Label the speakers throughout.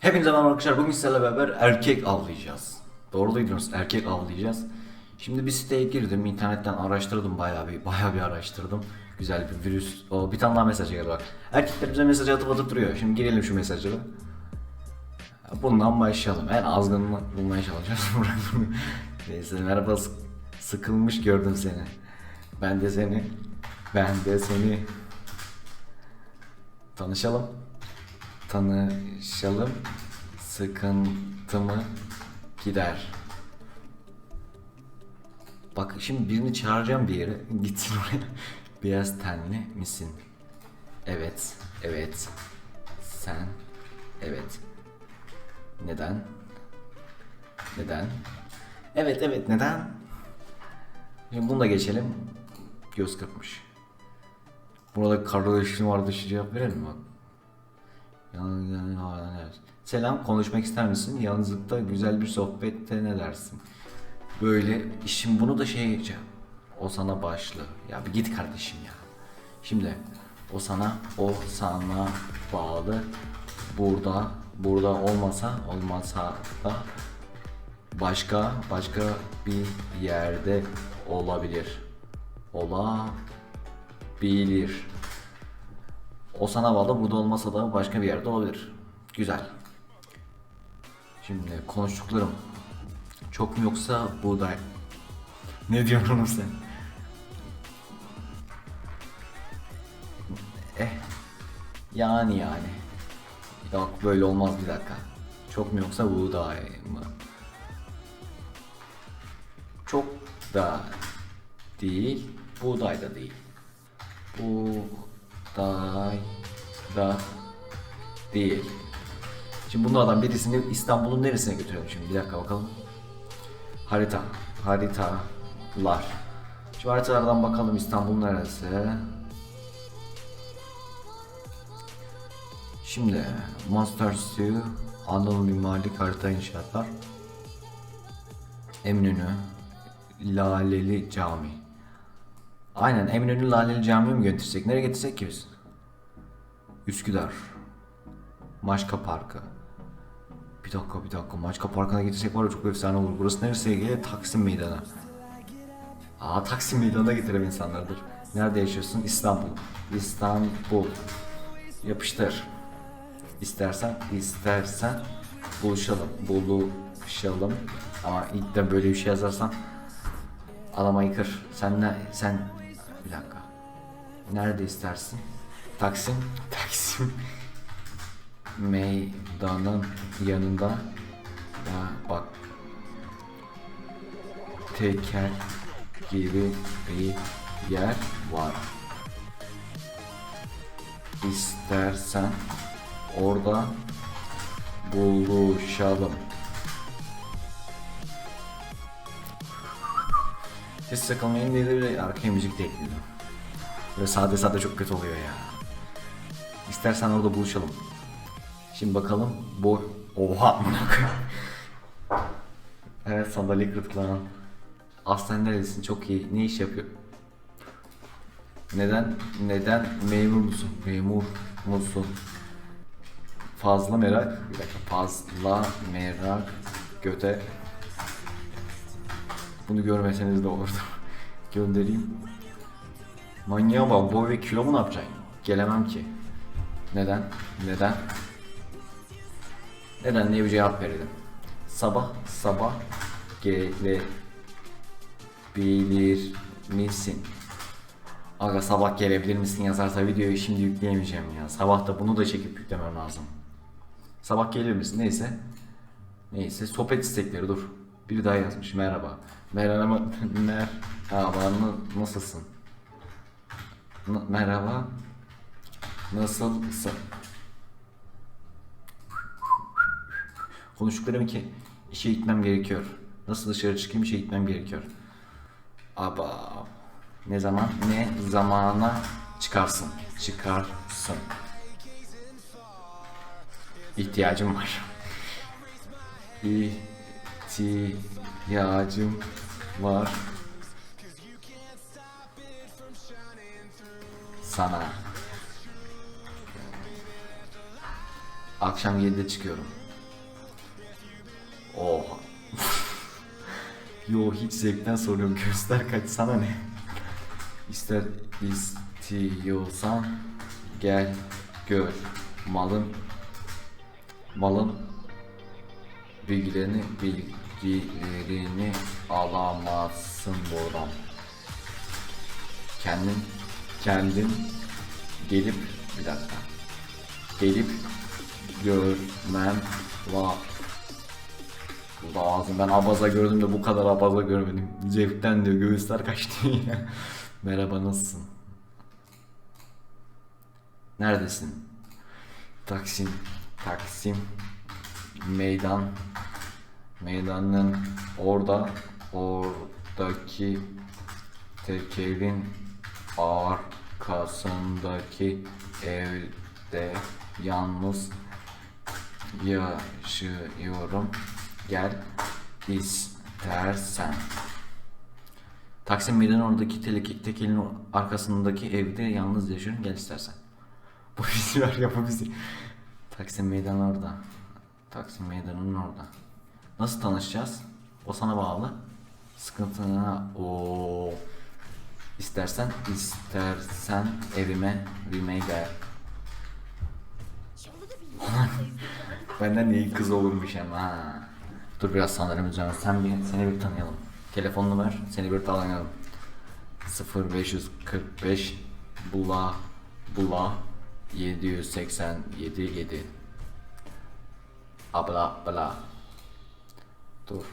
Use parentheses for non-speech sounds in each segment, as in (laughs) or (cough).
Speaker 1: Hepinize merhaba arkadaşlar. Bugün sizlerle beraber erkek avlayacağız. Doğru duydunuz. Erkek avlayacağız. Şimdi bir siteye girdim. internetten araştırdım bayağı bir bayağı bir araştırdım. Güzel bir virüs. O bir tane daha mesaj geldi bak. Erkekler bize mesaj atıp atıp duruyor. Şimdi girelim şu mesajlara. Bundan başlayalım. En azgınını bulmaya çalışacağız. (laughs) Neyse merhaba sık- sıkılmış gördüm seni. Ben de seni. Ben de seni. Tanışalım. Tanışalım. Sıkıntımı gider. Bak şimdi birini çağıracağım bir yere. (laughs) Gitsin oraya. Beyaz tenli misin? Evet. Evet. Sen. Evet. Neden? Neden? Evet evet neden? Şimdi bunu da geçelim. Göz kırpmış. Burada kardeşim var dışı cevap verelim mi yani ne dersin? Selam konuşmak ister misin? Yalnızlıkta güzel bir sohbette ne dersin? Böyle işim bunu da şey diyeceğim. O sana başlı. Ya bir git kardeşim ya. Şimdi o sana o sana bağlı. Burada burada olmasa olmasa da başka başka bir yerde olabilir. Olabilir. O sana bağlı burada olmasa da başka bir yerde olabilir. Güzel. Şimdi konuştuklarım çok mu yoksa buğday? Ne diyorsun sen? Eh. Yani yani. Yok böyle olmaz bir dakika. Çok mu yoksa buğday mı? Da değil, buğday da değil. Buğday da değil. Şimdi bunlardan birisini İstanbul'un neresine götürelim şimdi? Bir dakika bakalım. Harita. Haritalar. Şu haritalardan bakalım İstanbul neresi? Şimdi Master Steel, Anadolu Mimarlık Harita İnşaatlar, Eminönü, Laleli Cami. Aynen Eminönü Laleli Cami'ye mi götürsek? Nereye getirsek ki biz? Üsküdar. Maşka Parkı. Bir dakika bir dakika. Maçka Parkı'na getirsek var ya çok efsane olur. Burası neresi Ege? Taksim Meydanı. Aa Taksim Meydanı'na getirelim insanlardır. Nerede yaşıyorsun? İstanbul. İstanbul. Yapıştır. İstersen, istersen buluşalım. Buluşalım. Ama ilk de böyle bir şey yazarsan adama yıkır. Sen ne? Sen bir dakika. Nerede istersin? Taksim. (laughs) Taksim meydanın yanında ya bak teker gibi bir yer var. İstersen orada buluşalım. Hiç sıkılmayın diye de bir arkaya müzik de ekledim. Böyle sade sade çok kötü oluyor ya. İstersen orada buluşalım. Şimdi bakalım boy... Oha. (laughs) Evet sandalye kırıklanan. Aslen neredesin? Çok iyi. Ne iş yapıyor? Neden? Neden memur musun? Memur musun? Fazla merak. Bir dakika. Fazla merak. Göte. Bunu görmeseniz de olurdu. (laughs) Göndereyim. Manyağa bak. Boy ve kilo mu ne yapacaksın? Gelemem ki. Neden? Neden? Neden diye bir cevap verelim. Sabah sabah gelebilir misin? Aga sabah gelebilir misin yazarsa videoyu şimdi yükleyemeyeceğim ya. Sabah da bunu da çekip yüklemem lazım. Sabah gelir misin? Neyse. Neyse sohbet istekleri dur. Biri daha yazmış merhaba. Merhaba. (laughs) Merhaba na- nasılsın? N- merhaba. Nasılsın? Konuştuklarım ki işe gitmem gerekiyor. Nasıl dışarı çıkayım işe gitmem gerekiyor. Aba ne zaman ne zamana çıkarsın çıkarsın. İhtiyacım var. İhtiyacım var sana. Akşam 7'de çıkıyorum. Oha. (laughs) Yo hiç zevkten soruyorum. Göster kaç sana ne? İster istiyorsan gel gör. Malın malın bilgilerini bilgilerini alamazsın buradan. Kendin kendin gelip bir dakika gelip görmem la lazım. Ben abaza gördüm de bu kadar abaza görmedim. Zevkten diyor göğüsler kaçtı ya. (laughs) Merhaba nasılsın? Neredesin? Taksim, Taksim, meydan, meydanın orada, oradaki tekelin arkasındaki evde yalnız yaşıyorum. Gel istersen. Taksim Meydanı oradaki tekelin arkasındaki evde yalnız yaşıyorum. Gel istersen. Bu bizi var ya bizi. Taksim Meydanı orada. Taksim Meydanı'nın orada. Nasıl tanışacağız? O sana bağlı. Sıkıntına o istersen istersen evime evime gel. (laughs) Benden iyi kız olurmuş ama ha. Dur biraz sanırım üzerine. Sen bir, seni bir tanıyalım. Telefonunu ver, seni bir tanıyalım. 0545 bula bula 787 7 Abla bla Dur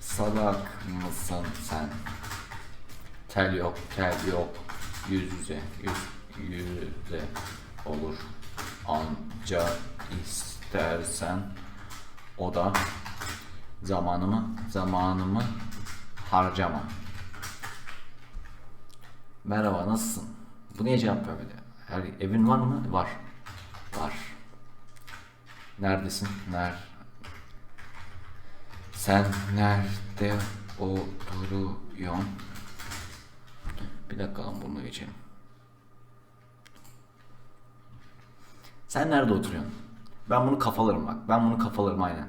Speaker 1: Salak mısın sen? Tel yok, tel yok. Yüz yüze, yüz yüze olur. Anca istersen o da zamanımı, zamanımı harcama. Merhaba, nasılsın? Bu niye cevap vermedi? Her, evin var mı? Var. Var. Neredesin? Ner? Sen nerede oturuyorsun? Bir dakika lan bunu geçelim. Sen nerede oturuyorsun? Ben bunu kafalarım bak. Ben bunu kafalarım aynen.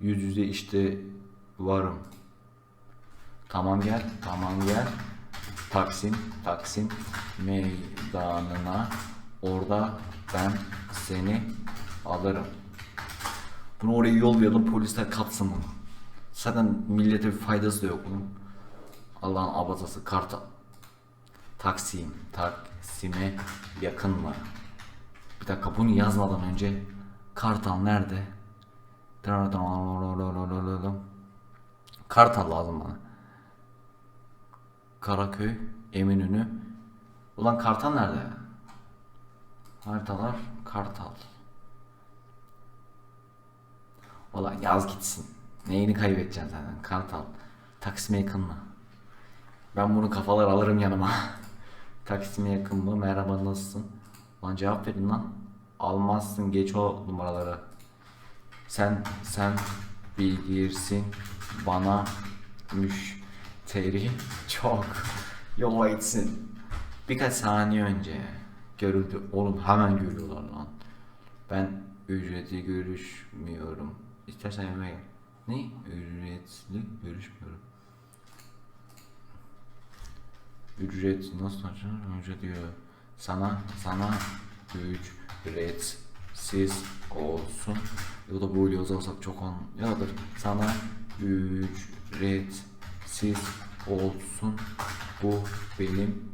Speaker 1: Yüz yüze işte varım. Tamam gel, tamam gel. Taksim, Taksim meydanına. Orada ben seni alırım. Bunu oraya yollayalım polisler kapsın bunu. Zaten millete bir faydası da yok bunun. Allah'ın abatası Kartal. Taksim, Taksim'e yakın mı? Bir dakika bunu yazmadan önce Kartal nerede? Kartal lazım bana. Karaköy, Eminönü. Ulan Kartal nerede? Haritalar Kartal. Ulan yaz gitsin. Neyini kaybedeceksin zaten? Kartal. Taksim'e yakın mı? Ben bunu kafalar alırım yanıma. (laughs) Taksim'e yakın mı? Merhaba nasılsın? Lan cevap verin lan. Almazsın geç o numaraları. Sen sen bilirsin bana müşteri (laughs) çok yola gitsin. Birkaç saniye önce görüldü. Oğlum hemen görüyorlar lan. Ben ücreti görüşmüyorum. İstersen evime gel. Ne? Ücretli görüşmüyorum. Ücret nasıl açılır? Ücret diyor. Sana sana ücretsiz olsun. Ya da böyle yazarsak çok an yadır. Sana ücretsiz olsun. Bu benim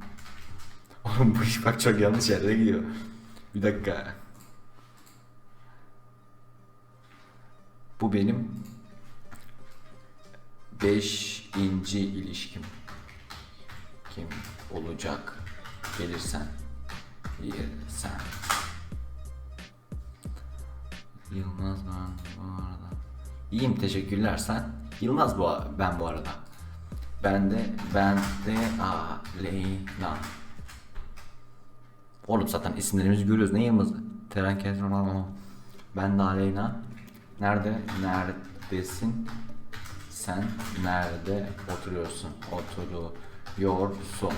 Speaker 1: (laughs) Oğlum bu iş bak çok yanlış yere gidiyor. Bir dakika. Bu benim beşinci ilişkim. Kim olacak? Gelirsen. Gelirsen. Yılmaz ben bu arada. İyiyim teşekkürler sen. Yılmaz bu ben bu arada. Ben de ben de Aleyna. Oğlum zaten isimlerimizi görüyoruz. Ne Yılmaz? Teren Kezban Ben de Aleyna. Nerede? Neredesin? Sen nerede oturuyorsun? Oturuyorsun.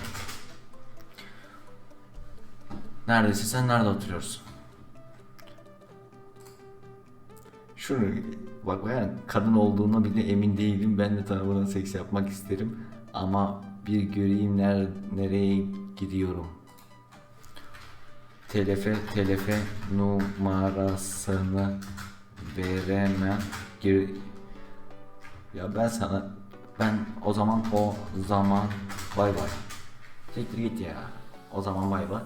Speaker 1: Neredesin? Sen nerede oturuyorsun? Şunu bak yani kadın olduğuna bile emin değilim. Ben de tarafından seks yapmak isterim. Ama bir göreyim ner nereye gidiyorum. Telefe telefe numarasını veremem. Gir ya ben sana ben o zaman o zaman bay bay. Tekrar git ya. O zaman bay bay.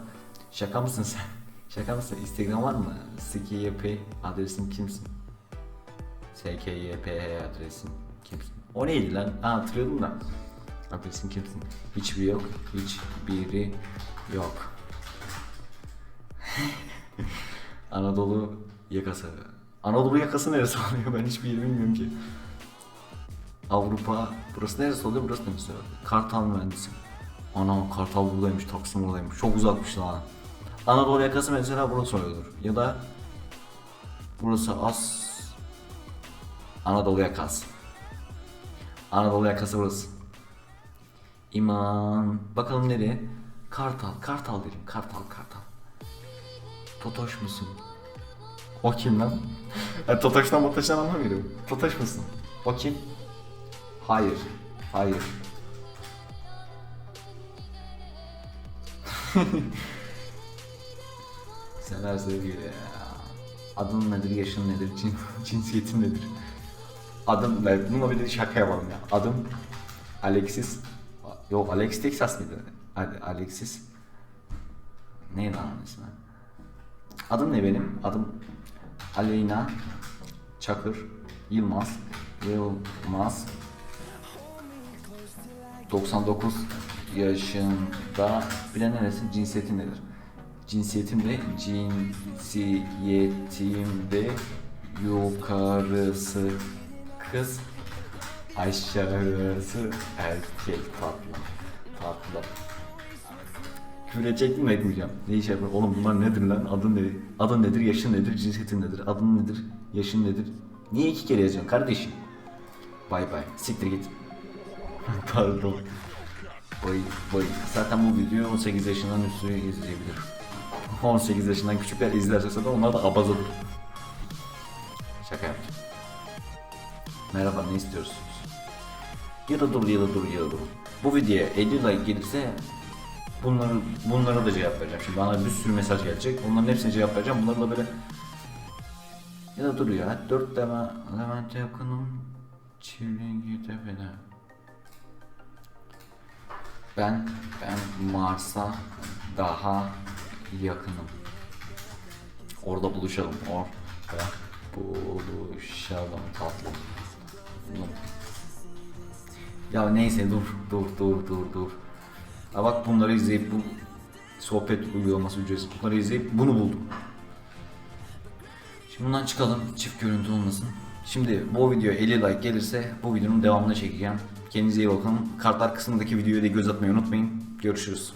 Speaker 1: Şaka mısın sen? (laughs) Şaka mısın? Instagram var mı? SKYP adresin kimsin? SKYP adresin kimsin? O neydi lan? Ha hatırlıyordum da. Adresin kimsin? Hiçbiri yok. Hiçbiri yok. (laughs) Anadolu yakası. Anadolu yakası neresi (laughs) oluyor? Ben hiçbir yeri bilmiyorum ki. Avrupa. Burası neresi oluyor? Burası neresi oluyor? Kartal mühendisi. Ana Kartal buradaymış, Taksim buradaymış. Çok uzakmış lan. Anadolu yakası mesela burası oluyordur. Ya da burası As Anadolu yakası. Anadolu yakası burası. İman. Bakalım nereye? Kartal. Kartal derim. Kartal, Kartal. Totoş musun? O kim lan? Yani Totoş'tan Motoş'tan anlamıyorum. Totoş musun? O kim? Hayır. Hayır. (laughs) Sever sevgili ya. Adın nedir, yaşın nedir, cin, cinsiyetin nedir? Adım, ben bununla bir de şaka yapalım ya. Adım Alexis. Yok Alex Texas mıydı? Ale- Alexis. Neydi lan ismi? Adım ne benim? Adım Aleyna Çakır Yılmaz Yılmaz. 99 yaşında. Bilen neresi? Cinsiyetin nedir? Cinsiyetim de cinsiyetim de yukarısı. Kız. Aşağısı. Erkek tatlı tatlı Küfür çektim mi etmeyeceğim. Ne iş yapar? Oğlum bunlar nedir lan? Adın nedir? Adın nedir? Yaşın nedir? Cinsiyetin nedir? Adın nedir? Yaşın nedir? Niye iki kere yazıyorsun kardeşim? Bay bay. Siktir git. (laughs) Pardon. Bay bay. Zaten bu videoyu 18 yaşından üstü izleyebilir. 18 yaşından küçükler izlerse zaten onlar da abazadır. Şaka yaptım. Merhaba ne istiyorsunuz? Ya da dur ya da dur ya da dur. Bu videoya 50 like gelirse bunları bunlara da cevap vereceğim. Şimdi bana bir sürü mesaj gelecek. Onların hepsine cevap vereceğim. Bunları da böyle ya da dur ya. Dört deme Levent yakınım. Çilingi tepede. Ben ben Mars'a daha yakınım. Orada buluşalım. Orada buluşalım tatlım. Ya neyse dur dur dur dur dur. Bak bunları izleyip bu sohbet uygulaması ücretsiz. Bunları izleyip bunu buldum. Şimdi bundan çıkalım. Çift görüntü olmasın. Şimdi bu video 50 like gelirse bu videonun devamını çekeceğim. Kendinize iyi bakın. Kartlar kısmındaki videoya da göz atmayı unutmayın. Görüşürüz.